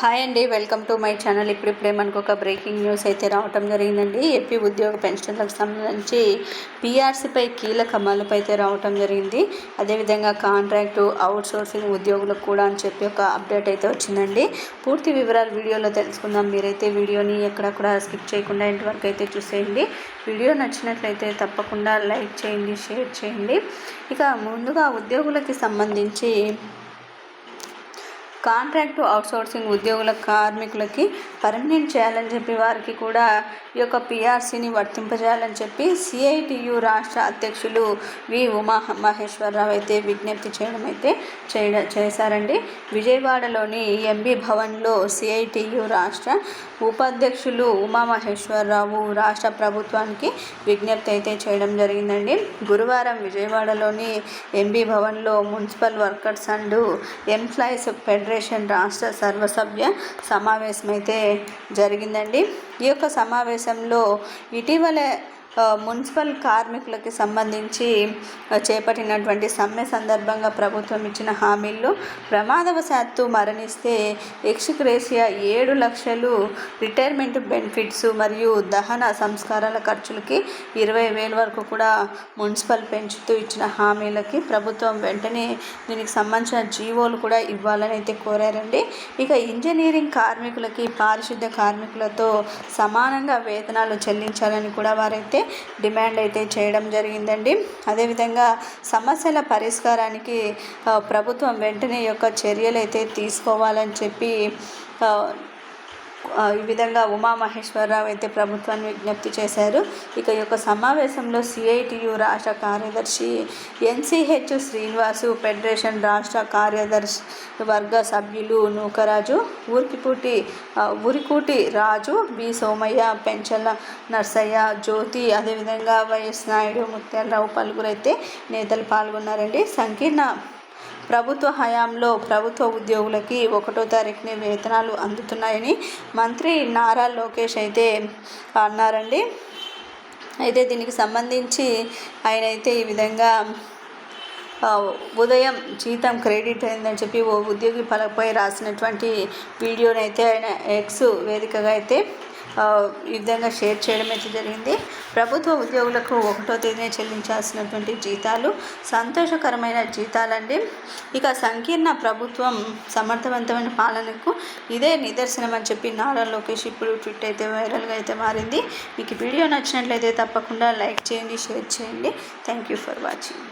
Hi అండి welcome to my channel. ఇప్పుడిప్పుడే మనకు ఒక బ్రేకింగ్ న్యూస్ అయితే రావటం జరిగిందండి. ఏపీ ఉద్యోగ పెన్షన్లకు సంబంధించి పీఆర్సీపై కీలక అమలుపై అయితే రావటం జరిగింది. అదేవిధంగా కాంట్రాక్టు అవుట్ సోర్సింగ్ ఉద్యోగులకు కూడా అని చెప్పి ఒక అప్డేట్ అయితే వచ్చిందండి. పూర్తి వివరాలు వీడియోలో తెలుసుకుందాం. మీరైతే వీడియోని ఎక్కడ కూడా స్కిప్ చేయకుండా ఇంతవరకు అయితే చూసేయండి. వీడియో నచ్చినట్లయితే తప్పకుండా లైక్ చేయండి షేర్ చేయండి. ఇక ముందుగా ఉద్యోగులకి సంబంధించి కాంట్రాక్టు అవుట్సోర్సింగ్ ఉద్యోగుల కార్మికులకి పర్మనెంట్ చేయాలని చెప్పి వారికి కూడా ఈ యొక్క పిఆర్సీని వర్తింపజేయాలని చెప్పి సిఐటియు రాష్ట్ర అధ్యక్షులు వి ఉమా మహేశ్వరరావు అయితే విజ్ఞప్తి చేయడం అయితే చేయ చేశారండి. విజయవాడలోని ఎంబీ భవన్లో సిఐటియు రాష్ట్ర ఉపాధ్యక్షులు ఉమామహేశ్వరరావు రాష్ట్ర ప్రభుత్వానికి విజ్ఞప్తి అయితే చేయడం జరిగిందండి. గురువారం విజయవాడలోని ఎంబీ భవన్లో municipal workers and employees federation రాష్ట్ర సర్వసభ్య సమావేశం అయితే జరిగిందండి. ఈ యొక్క సమావేశంలో ఇటీవల మున్సిపల్ కార్మికులకి సంబంధించి చేపట్టినటువంటి సమ్మె సందర్భంగా ప్రభుత్వం ఇచ్చిన హామీల్లో ప్రమాదవశాత్తు మరణిస్తే ఎక్స్గ్రేషియా ఏడు లక్షలు రిటైర్మెంట్ బెనిఫిట్స్ మరియు దహన సంస్కారాల ఖర్చులకి ఇరవై వేల వరకు కూడా మున్సిపల్ పెంచుతూ ఇచ్చిన హామీలకి ప్రభుత్వం వెంటనే దీనికి సంబంధించిన జీవోలు కూడా ఇవ్వాలని అయితే కోరారండి. ఇక ఇంజనీరింగ్ కార్మికులకి పారిశుద్ధ్య కార్మికులతో సమానంగా వేతనాలు చెల్లించాలని కూడా వారైతే డిమాండ్ అయితే చేయడం జరిగిందండి. అదేవిధంగా సమస్యల పరిష్కారానికి ప్రభుత్వం వెంటనే యొక్క చర్యలు అయితే తీసుకోవాలని చెప్పి ఈ విధంగా ఉమామహేశ్వరరావు అయితే ప్రభుత్వాన్ని విజ్ఞప్తి చేశారు. ఇక ఈ యొక్క సమావేశంలో సిఐటియు రాష్ట్ర కార్యదర్శి ఎన్సిహెచ్ శ్రీనివాసు ఫెడరేషన్ రాష్ట్ర కార్యదర్శి వర్గ సభ్యులు నూకరాజు ఊరికిపూటి ఆ, ఊరికూటి రాజు బి సోమయ్య పెంచల నర్సయ్య జ్యోతి అదేవిధంగా వైఎస్ నాయుడు ముత్యాలరావు పలువురైతే నేతలు పాల్గొన్నారండి. సంకీర్ణ ప్రభుత్వ హయాంలో ప్రభుత్వ ఉద్యోగులకి ఒకటో తారీఖునే వేతనాలు అందుతున్నాయని మంత్రి నారా లోకేష్ అయితే అన్నారండి. అయితే దీనికి సంబంధించి ఆయన అయితే ఈ విధంగా ఉదయం జీతం క్రెడిట్ అయిందని చెప్పి ఓ ఉద్యోగి పలకపై రాసినటువంటి వీడియోనైతే ఆయన ఎక్స్ వేదికగా అయితే విధంగా షేర్ చేయడం అయితే జరిగింది. ప్రభుత్వ ఉద్యోగులకు ఒకటో తేదీనే చెల్లించాల్సినటువంటి జీతాలు సంతోషకరమైన జీతాలండి. ఇక సంకీర్ణ ప్రభుత్వం సమర్థవంతమైన పాలనకు ఇదే నిదర్శనం అని చెప్పి నారా లోకేష్ ఇప్పుడు ట్విట్ అయితే వైరల్గా అయితే మారింది. మీకు వీడియో నచ్చినట్లయితే తప్పకుండా లైక్ చేయండి షేర్ చేయండి. Thank you for watching.